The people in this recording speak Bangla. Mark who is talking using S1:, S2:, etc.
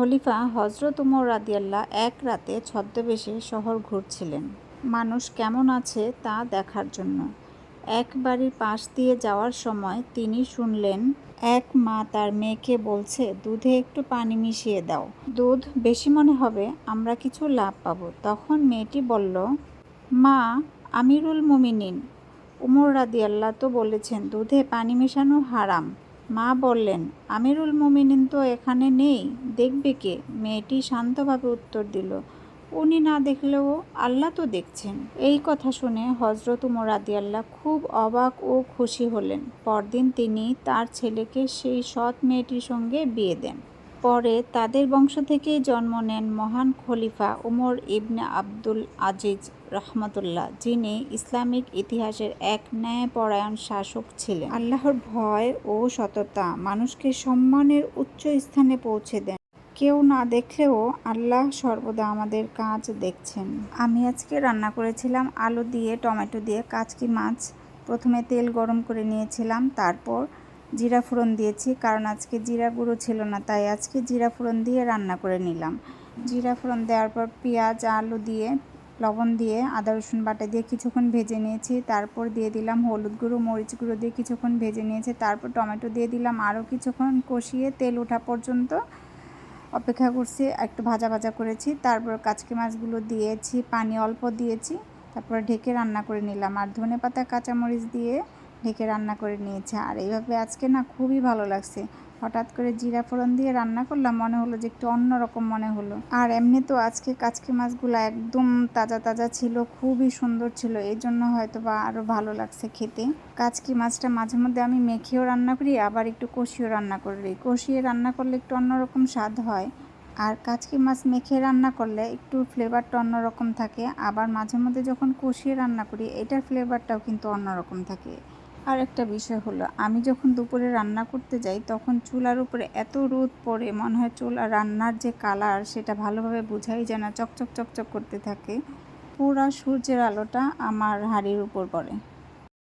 S1: খলিফা হজরত উমর রাদিয়াল্লাহ এক রাতে ছদ্মবেশে শহর ঘুরছিলেন। মানুষ কেমন আছে তা দেখার জন্য। এক বাড়ির পাশ দিয়ে যাওয়ার সময় তিনি শুনলেন, এক মা তার মেয়েকে বলছে, দুধে একটু পানি মিশিয়ে দাও। দুধ বেশি মনে হবে, আমরা কিছু লাভ পাবো। তখন মেয়েটি বলল, মা, আমিরুল মুমিনিন। উমর রাদিয়াল্লাহ তো বলেছেন, দুধে পানি মেশানো হারাম। মা বললেন, আমিরুল মুমিনিন তো এখানে নেই, দেখবে কে? মেয়েটি শান্তভাবে উত্তর দিল, উনি না দেখলেও আল্লাহ তো দেখছেন। এই কথা শুনে হজরত উমর আল্লাহ খুব অবাক ও খুশি হলেন। পরদিন তিনি তার ছেলেকে সেই সৎ মেয়েটির সঙ্গে বিয়ে দেন। পরে তাদের বংশ থেকেই জন্ম নেন মহান খলিফা উমর ইবনে আব্দুল আজিজ রহমতুল্লাহ, যিনি ইসলামিক ইতিহাসের এক ন্যায়পরায়ণ শাসক ছিলেন। আল্লাহর ভয় ও সততা মানুষকে সম্মানের উচ্চ স্থানে পৌঁছে দেন। কেউ না দেখলেও আল্লাহ সর্বদা আমাদের কাজ দেখছেন। আমি আজকে রান্না করেছিলাম আলু দিয়ে, টমেটো দিয়ে, কাচকি মাছ। প্রথমে তেল গরম করে নিয়েছিলাম, তারপর জিরা ফোড়ন দিয়েছি, কারণ আজকে জিরা গুঁড়ো ছিল না, তাই আজকে জিরা ফোড়ন দিয়ে রান্না করে নিলাম। জিরা ফোড়ন দেওয়ার পর পেঁয়াজ, আলু দিয়ে, লবণ দিয়ে, আদা, রসুন বাটা দিয়ে কিছুক্ষণ ভেজে নিয়েছি। তারপর দিয়ে দিলাম হলুদ গুঁড়ো, মরিচ গুঁড়ো দিয়ে কিছুক্ষণ ভেজে নিয়েছি। তারপর টমেটো দিয়ে দিলাম আরও কিছুক্ষণ কষিয়ে তেল ওঠা পর্যন্ত অপেক্ষা করছি, একটু ভাজা ভাজা করেছি। তারপর কাচকি মাছগুলো দিয়েছি, পানি অল্প দিয়েছি, তারপর ঢেকে রান্না করে নিলাম। আর ধনে পাতা কাঁচামরিচ দিয়ে ঢেকে রান্না করে নিয়েছে। আর এইভাবে আজকে না খুবই ভালো লাগছে। হঠাৎ করে জিরা ফোড়ন দিয়ে রান্না করলাম, মনে হলো যে একটু অন্যরকম মনে হলো। আর এমনি তো আজকে কাচকি মাছগুলো একদম তাজা তাজা ছিল, খুবই সুন্দর ছিল। এই জন্য হয়তো বা আরও ভালো লাগছে খেতে। কাচকি মাছটা মাঝে মধ্যে আমি মেখেও রান্না করি, আবার একটু কষিয়েও রান্না করে করি কষিয়ে রান্না করলে একটু অন্যরকম স্বাদ হয়। আর কাচকি মাছ মেখে রান্না করলে একটু ফ্লেভারটা অন্যরকম থাকে। আবার মাঝে মধ্যে যখন কষিয়ে রান্না করি, এটার ফ্লেভারটাও কিন্তু অন্যরকম থাকে। আর একটা বিষয় হলো, আমি যখন দুপুরে রান্না করতে যাই, তখন চুলার উপরে এত রোদ পড়ে, মনে হয় চুলা রান্নার যে কালার সেটা ভালোভাবে বোঝাই যায় না, চকচক চকচক করতে থাকে, পুরা সূর্যের আলোটা আমার হাড়ির উপর পড়ে।